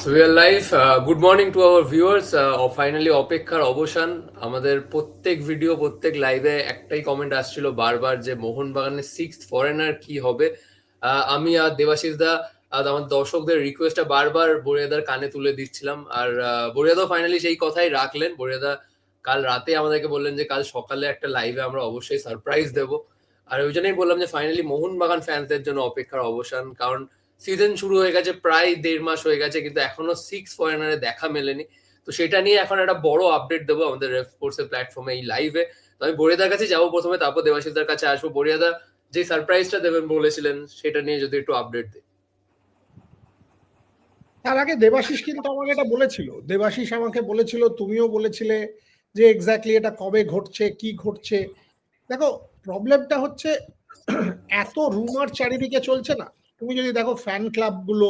So we are live good morning to our viewers finally অপেক্ষার অবসান আমাদের প্রত্যেক ভিডিও প্রত্যেক লাইভে একটাই কমেন্ট আসছিল বারবার যে মোহনবাগানের সিক্স ফরেনার কি হবে? আহ, আমি আর দেবাশিস দা আমার দর্শকদের রিকোয়েস্টটা বারবার বরিয়াদার কানে তুলে দিচ্ছিলাম। আর বরিয়াদা ফাইনালি সেই কথাই রাখলেন। বরিয়াদা কাল রাতে আমাদেরকে বললেন যে কাল সকালে একটা লাইভে আমরা অবশ্যই সারপ্রাইজ দেব। আর ওই জন্যই বললাম যে ফাইনালি মোহনবাগান ফ্যান্সদের জন্য অপেক্ষার অবসান কারণ সিজন শুরু হয়ে গেছে, প্রায় দেড় মাস হয়ে গেছে, কিন্তু এখনও সিক্স ফরেনারে দেখা মেলেনি। তো সেটা নিয়ে এখন একটা বড় আপডেট দেবো আমাদের রেফ কোর্সের প্ল্যাটফর্মে এই লাইভে তো আমি বরিয়াদার কাছে যাব প্রথমে, তারপর দেবাশিসদার কাছে আসব। বরিয়াদা যে সারপ্রাইজটা দেবেন বলেছিলেন, সেটা নিয়ে যদি একটু আপডেট দিই। তার আগে দেবাশিস কিন্তু আমাকে এটা বলেছিল। দেবাশিস আমাকে বলেছিল, তুমিও বলেছিলে যে এক্স্যাক্টলি এটা কবে ঘটছে, কি ঘটছে। দেখো প্রবলেমটা হচ্ছে, এত রুমার চারিদিকে চলছে না। তুমি যদি দেখো ফ্যান ক্লাবগুলো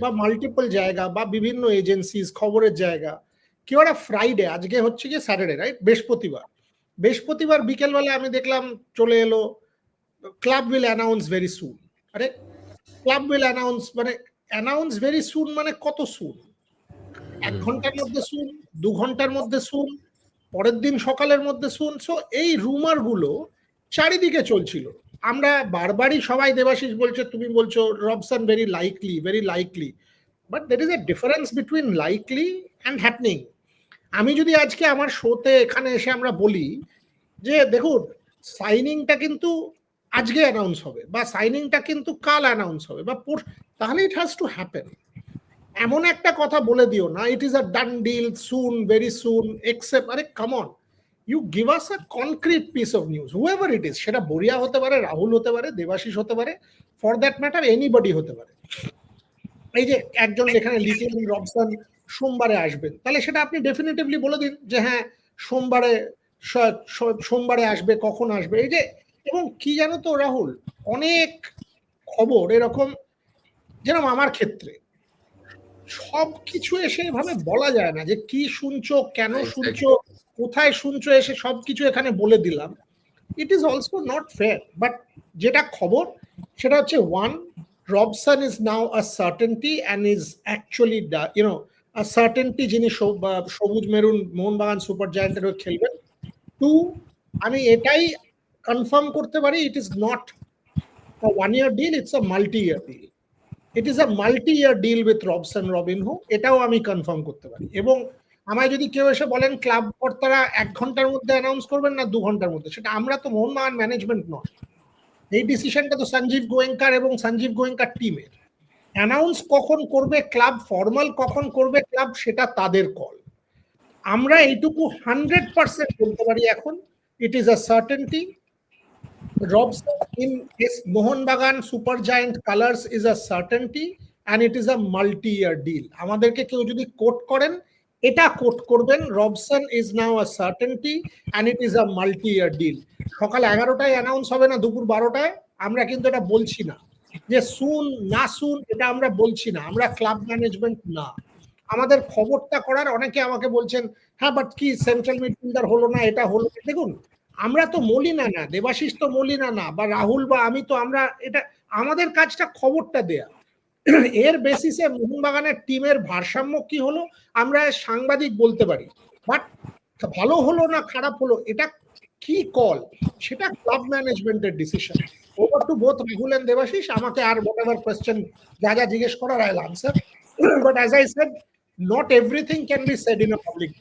বা মাল্টিপল জায়গা বা বিভিন্ন এজেন্সিস খবরের জায়গা কেউ একটা ফ্রাইডে আজকে হচ্ছে কি স্যাটারডে রাইট বৃহস্পতিবার। বৃহস্পতিবার বিকেলবেলা আমি দেখলাম চলে এলো club will announce very soon আরে ক্লাব উইল অ্যানাউন্স মানে অ্যানাউন্স ভেরি সুন মানে কত সুন এক ঘণ্টার মধ্যে শুন দু ঘণ্টার মধ্যে শুন পরের দিন সকালের মধ্যে শুন সো এই রুমারগুলো চারিদিকে চলছিল। আমরা বারবারই সবাই দেবাশিস বলছে, তুমি বলছো Robson very likely very likely but there is a difference between likely and happening আমি যদি আজকে আমার শোতে এখানে এসে আমরা বলি যে, দেখুন সাইনিংটা কিন্তু আজকে অ্যানাউন্স হবে বা সাইনিংটা কিন্তু কাল অ্যানাউন্স হবে বা তাহলে ইট হ্যাজ টু হ্যাপেন এমন একটা কথা বলে দিও না it is a done deal soon very soon except আরে come on you give us a concrete piece of news however it is সেটা বরিয়া হতে পারে রাহুল হতে পারে দেবাশিস হতে পারে ফর দ্যাট ম্যাটার এনিবডি হতে পারে। এই যে একজন এখানে লিখলেন রবসন সোমবারে আসবেন তাহলে সেটা আপনি ডেফিনেটিভলি বলে দিন যে হ্যাঁ সোমবারে সোমবারে আসবে কখন আসবে এই যে এবং কি জানো তো রাহুল অনেক খবর এরকম যেরকম আমার ক্ষেত্রে সব কিছু এসে এভাবে বলা যায় না যে কি শুনছো কেন শুনছো কোথায় শুনছো এসে সব কিছু এখানে বলে দিলাম। It is also not fair but যেটা খবর, সেটা হচ্ছে one Robson is now a certainty and is actually you know a certainty যিনি সবুজ মেরুন মোহনবাগান সুপার জায়ান্টের হয়ে খেলবেন। টু আমি এটাই কনফার্ম করতে পারি it is not one year deal it's a multi year deal it is a multi year deal with Robson Robin who এটাও আমি কনফার্ম করতে পারি। এবং আমায় যদি কেউ এসে বলেন ক্লাব কর্তারা এক ঘণ্টার মধ্যে অ্যানাউন্স করবেন না, দু ঘণ্টার মধ্যে, সেটা আমরা তো মোহন মোহনবাগান ম্যানেজমেন্ট নয়। এই ডিসিশনটা তো সঞ্জীব গোয়েঙ্কার এবং সঞ্জীব গোয়েঙ্কার টিমের অ্যানাউন্স কখন করবে ক্লাব ফর্মাল কখন করবে ক্লাব, সেটা তাদের কল আমরা এইটুকু হান্ড্রেড পার্সেন্ট বলতে পারি এখন it is a certainty Robson in his Mohanbagan Super Giant colors is a certainty and it is a multi-year. আমাদেরকে কেউ যদি কোট করেন এটা কোট করবেন Robson is now a certainty and it is a multi year deal সকাল এগারোটায় announce হবে না, দুপুর বারোটায়, আমরা কিন্তু এটা বলছি না। যে শুন না শুন এটা আমরা বলছি না। আমরা ক্লাব ম্যানেজমেন্ট না। আমাদের খবরটা করার অনেকে আমাকে বলছেন হ্যাঁ বাট কি সেন্ট্রাল মিডফিল্ডার হলো না, এটা হলো। দেখুন, আমরা তো মলিনা না, দেবাশিস তো মলিনা না, বা রাহুল বা আমি তো, আমরা এটা, আমাদের কাজটা খবরটা দেয়া। এর বেসিসে মোহনবাগানের টিমের ভারসাম্য কি হলো, আমরা সাংবাদিক বলতে পারি। বাট ভালো হলো না খারাপ হলো, এটা কি কল সেটা ক্লাব ম্যানেজমেন্টের decision over to both Rahul and Debashis আমাকে আর হোয়াট এভার কোয়েশ্চেন যা যা জিজ্ঞেস করার I answer but as I said not everything can be said in a public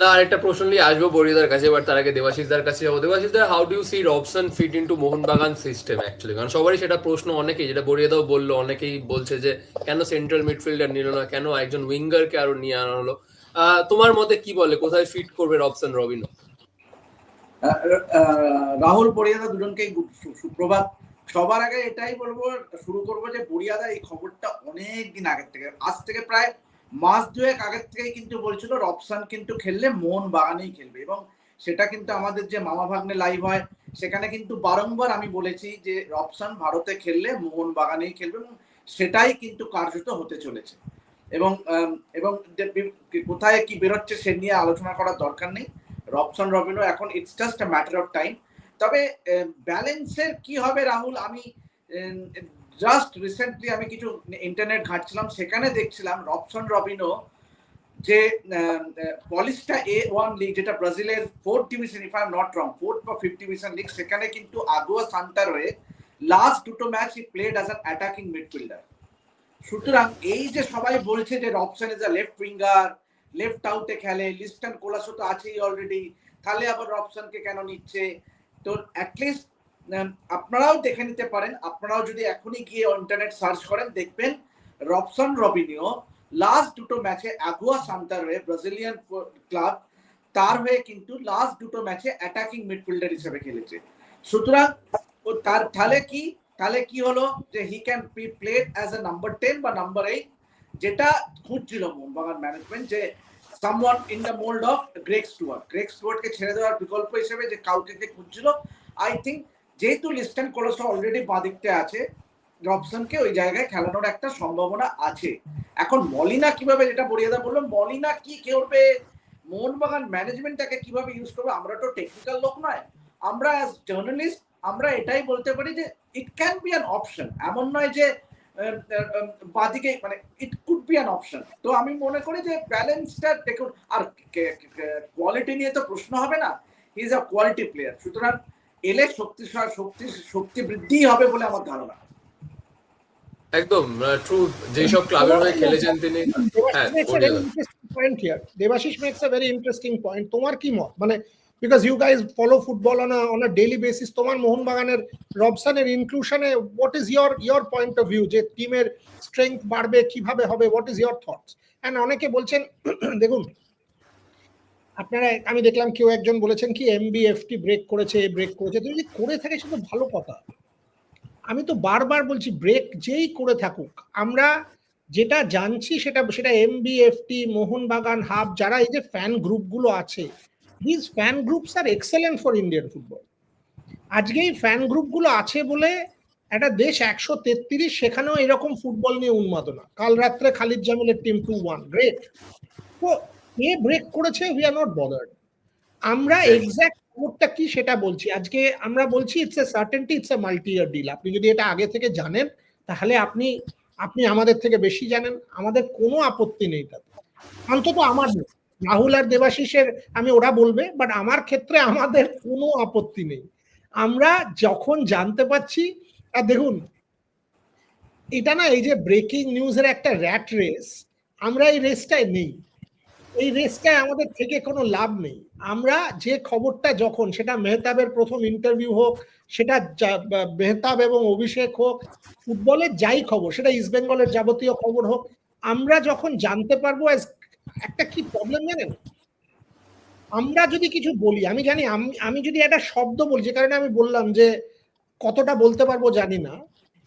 না, আরেকটা প্রশ্ন নিয়ে আসব বরিদার কাছে এবার তার আগে দেবাশিসদার কাছে যাব। দেবাশিসদার how do see Robson fit Mohun Bagan system actually কারণ সবারই সেটা প্রশ্ন অনেকেই, যেটা বরিয়াদাও বলল, অনেকেই বলছে যে, কেন সেন্ট্রাল মিডফিল্ডার নিল না, কেন একজন উইঙ্গারকে আরও নিয়ে আনা হলো? তোমার মতে কি বলে, কোথায় ফিট করবে রবসন রবিনো রাহুল, বড়িয়াদা দুজনকেই সুপ্রভাত। সবার আগে এটাই বলব, শুরু করব যে বড়িয়াদা এই খবরটা অনেক দিন আগের থেকে, আজ থেকে প্রায় মাস দুয়েক আগের থেকেই কিন্তু বলছিল রবসান কিন্তু খেললে মন বাগানেই খেলবে। এবং সেটা কিন্তু আমাদের যে মামা ভাগ্নে লাইভ হয়, সেখানে কিন্তু বারংবার আমি বলেছি যে রবসান ভারতে খেললে মোহন বাগানেই খেলবে এবং সেটাই কিন্তু কার্যত হতে চলেছে। এবং এবং কোথায় কি বেরোচ্ছে সে নিয়ে আলোচনা করার দরকার নেই। রবসন রবিনো এখন it's just a matter of time তবে ব্যালেন্সের কি হবে রাহুল? আমি জাস্ট রিসেন্টলি আমি কিছু ইন্টারনেট ঘাঁটছিলাম, সেখানে দেখছিলাম রবসন রবিনো যে পলিসটা এ ওয়ান লিগ যেটা ব্রাজিলের fourth division if I am not wrong fourth বা ফিফথ ডিভিশন লিগ সেখানে কিন্তু আগুয়া সান্তার হয়ে লাস্ট দুটো match he played as an attacking midfielder সুতরাং এই যে সবাই বলছে যে Robson is a left winger left আউটে খেলে লিস্টন কোলাসো তো আছেই অলরেডি তাহলে আবার রবসনকে কেন নিচ্ছে? তো অ্যাটলিস্ট আপনারাও দেখে নিতে পারেন। আপনারাও যদি এখনই গিয়ে ইন্টারনেট সার্চ করেন, দেখবেন রবসন রবিনিও লাস্ট দুটো ম্যাচে আগুয়া সান্তার হয়ে ব্রাজিলিয়ান ক্লাব তার হয়ে কিন্তু লাস্ট দুটো ম্যাচে অ্যাটাকিং মিডফিল্ডার হিসেবে খেলেছে। সুতরাং তার তাহলে কি? তাহলে কি হলো যে he can be played as a number ten বা নাম্বার এইট যেটা খুঁজছিল মোহনবাগান ম্যানেজমেন্ট যে someone in the mould of Greg Stewart Greg স্টুয়ার্টকে ছেড়ে দেওয়ার বিকল্প হিসেবে যে কাউকে খুঁজছিল আই থিঙ্ক যেহেতু লিস্টন কোলসা অলরেডি বাদিকতে আছে, রবসনকে ওই জায়গায় খেলানোর একটা সম্ভাবনা আছে। এখন মলিনা কীভাবে যেটা বড়িয়াদা বলল, মলিনা কি করবে মোহনবাগান ম্যানেজমেন্টটাকে কীভাবে ইউজ করবে? আমরা তো টেকনিক্যাল লোক নয়। আমরা অ্যাজ জার্নালিস্ট আমরা এটাই বলতে পারি যে it can be an option এমন নয় যে বাদিকে মানে it could be an option তো আমি মনে করি যে ব্যালেন্সটা দেখুন, আর কোয়ালিটি নিয়ে তো প্রশ্ন হবে না। ইজ আ কোয়ালিটি প্লেয়ার সুতরাং এলে শক্তি শক্তি শক্তি বৃদ্ধি হবে বলে আমার ধারণা। একদম ট্রু যেসব ক্লাবের হয়ে খেলেছেন তিনি হ্যাঁ। Point here Debashis makes a very interesting point তোমার কি মত? মানে because you guys follow football on on a daily basis তোমার মোহনবাগানের রবসানের ইনক্লুশনে what is your your point of view যে টিমের স্ট্রেংথ বাড়বে কীভাবে হবে? What is your thoughts and অনেকে বলছেন দেখুন আপনারা, আমি দেখলাম কেউ একজন বলেছেন কি এমবিএফটি ব্রেক করেছে ব্রেক করেছে। তো যদি করে থাকে সেটা ভালো কথা। আমি তো বারবার বলছি ব্রেক যেই করে থাকুক, আমরা যেটা জানছি সেটা সেটা এমবিএফটি মোহনবাগান, হাব, যারা এই যে ফ্যান গ্রুপগুলো আছে this fan groups are excellent for Indian football আজকে এই ফ্যান গ্রুপগুলো আছে বলে একটা দেশ একশো তেত্রিশ, সেখানেও এরকম ফুটবল নিয়ে উন্মাদনা। কাল রাত্রে খালিদ জামিলের টিম টু ওয়ান গ্রেট তো কে ব্রেক করেছে উই আর নট বদার্ড আমরা এক্স্যাক্ট খবরটা কি সেটা বলছি। আজকে আমরা বলছি it's a certainty it's a multi year deal আপনি যদি এটা আগে থেকে জানেন তাহলে আপনি আপনি আমাদের থেকে বেশি জানেন। আমাদের কোনো আপত্তি নেই তাতে। অন্তত আমার রাহুল আর দেবাশিসের আমি ওরা বলবে বাট আমার ক্ষেত্রে আমাদের কোনো আপত্তি নেই। আমরা যখন জানতে পাচ্ছি আর দেখুন এটা না এই যে ব্রেকিং নিউজের একটা র্যাট রেস আমরা এই রেসটায় নেই। এই রেসটায় আমাদের থেকে কোনো লাভ নেই। আমরা যে খবরটা যখন, সেটা মেহতাবের প্রথম ইন্টারভিউ হোক, সেটা মেহতাব এবং অভিষেক হোক ফুটবলের যাই খবর, সেটা ইস্ট বেঙ্গলের যাবতীয় খবর হোক, আমরা যখন জানতে পারব একটা কি প্রবলেম জানেন? আমরা যদি কিছু বলি, আমি জানি, আমি আমি যদি একটা শব্দ বলি, যে কারণে আমি বললাম যে, কতটা বলতে পারব জানি না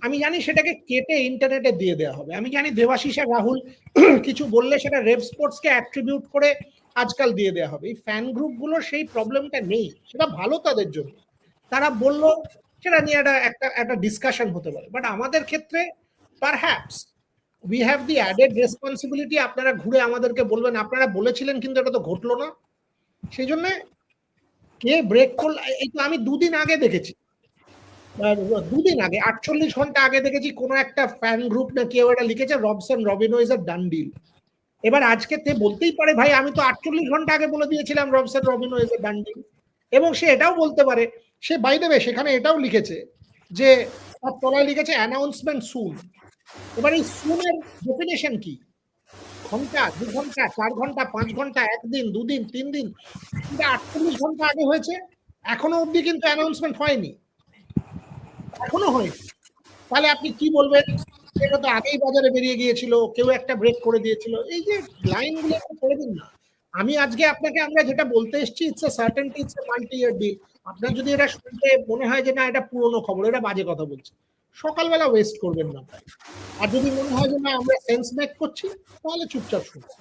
আমি জানি সেটাকে কেটে ইন্টারনেটে দিয়ে দেওয়া হবে। আমি জানি দেবাশিস রাহুল কিছু বললে সেটা রেড স্পোর্টসকে অ্যাট্রিবিউট করে আজকাল দিয়ে দেওয়া হবে। এই ফ্যান গ্রুপগুলোর সেই প্রবলেমটা নেই। সেটা ভালো তাদের জন্য। তারা বলল সেটা নিয়ে একটা একটা একটা ডিসকাশন হতে পারে। বাট আমাদের ক্ষেত্রে perhaps we have the added responsibility আপনারা ঘুরে আমাদেরকে বলবেন। আপনারা বলেছিলেন কিন্তু এটা তো ঘটলো না। সেই জন্য কে ব্রেক করল? এই তো আমি দুদিন আগে দেখেছি। দুদিন আগে, আটচল্লিশ ঘণ্টা আগে দেখেছি কোনো একটা ফ্যান গ্রুপ না কেউ এটা লিখেছে, Robson Robinho is a done deal এবার আজকে তে বলতেই পারে, ভাই, আমি তো আটচল্লিশ ঘণ্টা আগে বলে দিয়েছিলাম Robson Robinho is a done deal এবং সে এটাও বলতে পারে, সে বাই দেবে সেখানে এটাও লিখেছে যে, তার তলায় লিখেছে অ্যানাউন্সমেন্ট সুন এবার এই সুনের ডেফিনেশন কি? ঘণ্টা, দু ঘণ্টা, চার ঘণ্টা, পাঁচ ঘণ্টা, একদিন, দুদিন, তিন দিন আটচল্লিশ ঘণ্টা আগে হয়েছে, এখনও অবধি কিন্তু অ্যানাউন্সমেন্ট হয়নি। এখনও হয়নি। তাহলে আপনি কি বলবেন? এটা তো আগেই বাজারে বেরিয়ে গিয়েছিল, কেউ একটা ব্রেক করে দিয়েছিল। এই যে লাইনগুলো একটু করে দিন না। আমি আজকে আপনাকে, আমরা যেটা বলতে এসেছি it's a certainty it's a multi year deal আপনার যদি এটা শুনতে মনে হয় যে না, এটা পুরনো খবর, এটা বাজে কথা বলছে। সকালবেলা ওয়েস্ট করবেন না। আর যদি মনে হয় যে না, আমরা সেন্স মেক করছি, তাহলে চুপচাপ শুনুন।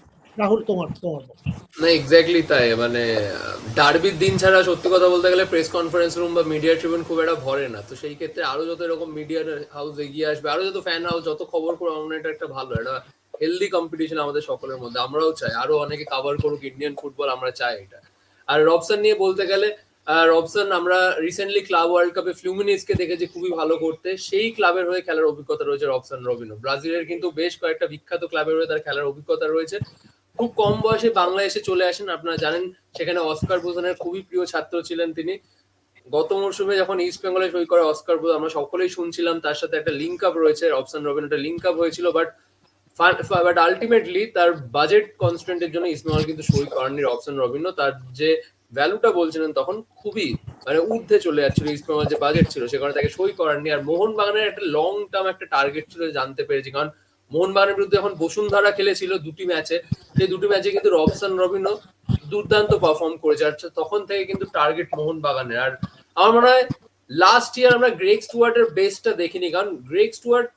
রাহুল, তোমার তোমার না এক্স্যাক্টলি তাই মানে ডার্বির দিন ছাড়া সত্যি কথা বলতে গেলে প্রেস কনফারেন্স রুম বা মিডিয়া ট্রিবিউন খুব একটা ভরে না। তো সেই ক্ষেত্রে আরও যত এরকম মিডিয়ার হাউস এগিয়ে আসবে, আরও যত ফ্যান হাউস যত খবর করে আমরা এটা একটা ভালো এটা হেলদি কম্পিটিশন আমাদের সকলের মধ্যে। আমরাও চাই, আরও অনেকে কভার করুক ইন্ডিয়ান ফুটবল আমরা চাই এটা। আর রবসান নিয়ে বলতে গেলে রবসন আমরা রিসেন্টলি ক্লাব ওয়ার্ল্ড কাপে ফ্লুমিনিসকে দেখেছি, খুবই ভালো করতে। সেই ক্লাবের হয়ে খেলার অভিজ্ঞতা রয়েছে রবসন রবিনো ব্রাজিলের কিন্তু বেশ কয়েকটা বিখ্যাত ক্লাবের হয়ে তার খেলার অভিজ্ঞতা রয়েছে। খুব কম বয়সে এসে চলে আসেন। আপনারা জানেন, সেখানে অস্কার বোধনের খুবই প্রিয় ছাত্র ছিলেন তিনি। গত মরশুমে যখন ইস্ট বেঙ্গলে সই করে অস্কার বোধ আমরা সকলেই শুনছিলাম, তার সাথে একটা লিঙ্ক আপ রয়েছে রবসন রবিন একটা লিঙ্ক আপ হয়েছিল বাট বাট আলটিমেটলি তার বাজেট কনস্ট্যান্টের জন্য ইসমাইল কিন্তু সই করেননি রবসন রবিনো তার যে ভ্যালুটা বলছিলেন তখন খুবই মানে ঊর্ধ্বে চলে যাচ্ছিল ইসমাইল যে বাজেট ছিল, সে কারণে তাকে সই করেননি। আর মোহন বাগানের একটা লং টার্ম একটা টার্গেট ছিল, জানতে পেরেছি, কারণ মোহনবাগানের বিরুদ্ধে এখন বসুন্ধরা খেলেছিল দুটি ম্যাচে। সেই দুটি ম্যাচে কিন্তু রবসান রবিনো দুর্দান্ত পারফর্ম করেছে। আর তখন থেকে কিন্তু টার্গেট মোহন বাগানের আর আমার মনে হয় লাস্ট ইয়ার আমরা গ্রেক স্টুয়ার্টের বেস্টটা দেখিনি। কারণ গ্রেক স্টুয়ার্ট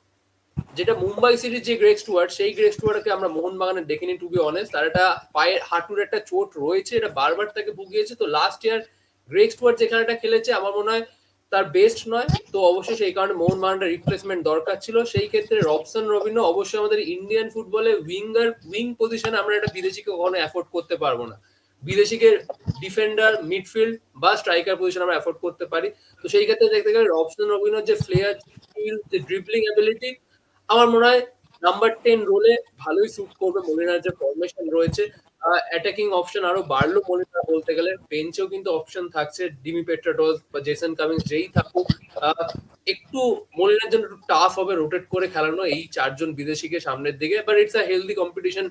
যেটা মুম্বাই সিটির যে গ্রেক স্টুয়ার্ট সেই গ্রেক স্টুয়ার্টকে আমরা মোহন বাগানে দেখিনি টু বি অনেস্ট তার একটা পায়ের, হাঁটুর একটা চোট রয়েছে, এটা বারবার তাকে ভুগিয়েছে। তো লাস্ট ইয়ার গ্রেক স্টুয়ার্ট যে খেলাটা খেলেছে, আমার মনে হয় তার বেস্ট নয়। তো অবশ্যই সেই কারণে মোহন বাগানটা রিপ্লেসমেন্ট দরকার ছিল। সেই ক্ষেত্রে রবসন রবিনো অবশ্যই আমাদের ইন্ডিয়ান ফুটবলে উইঙ্গার উইং পজিশনে আমরা একটা বিদেশিকে কখনো অ্যাফোর্ড করতে পারব না। বিদেশিকে ডিফেন্ডার মিডফিল্ড বা স্ট্রাইকার পজিশন আমরা অ্যাফোর্ড করতে পারি। তো সেই ক্ষেত্রে দেখতে গেলে রবসন রবিনোর যে ফ্লেয়ার যে ড্রিবলিং অ্যাবিলিটি আমার মনে হয় নাম্বার টেন রোলে ভালোই স্যুট করবে মলিনার যে ফরমেশন রয়েছে। অ্যাটাকিং অপশন আরও বাড়লো মলিনা বলতে গেলে। বেঞ্চেও কিন্তু অপশন থাকছে। ডিমি পেট্রাডোস বা জেসন কামিংস যেই থাকুক একটু মলিনার জন্য একটু টাফ হবে রোটেট করে খেলানো এই চারজন বিদেশিকে সামনের দিকে। But it's a healthy competition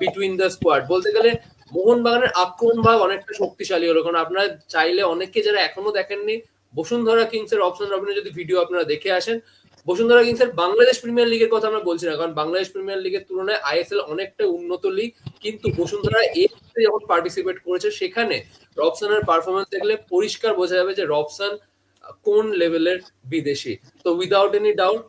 between the squad বলতে গেলে মোহনবাগানের আক্রমণ ভাগ অনেকটা শক্তিশালী হলো। কারণ আপনারা চাইলে অনেকে যারা এখনও দেখেননি, বসুন্ধরা কিংসের অপশন রবিনের যদি ভিডিও আপনারা দেখে আসেন বসুন্ধরা কিংসের বাংলাদেশ প্রিমিয়ার লিগের কথা আমরা বলছি না, কারণ বাংলাদেশ প্রিমিয়ার লিগের তুলনায় আইএসএল অনেকটা উন্নত লিগ কিন্তু বসুন্ধরা এই যখন পার্টিসিপেট করেছে, সেখানে রবসানের পারফরমেন্স দেখলে পরিষ্কার বোঝা যাবে যে রবসান কোন লেভেলের বিদেশি। তো উইদাউট এনি ডাউট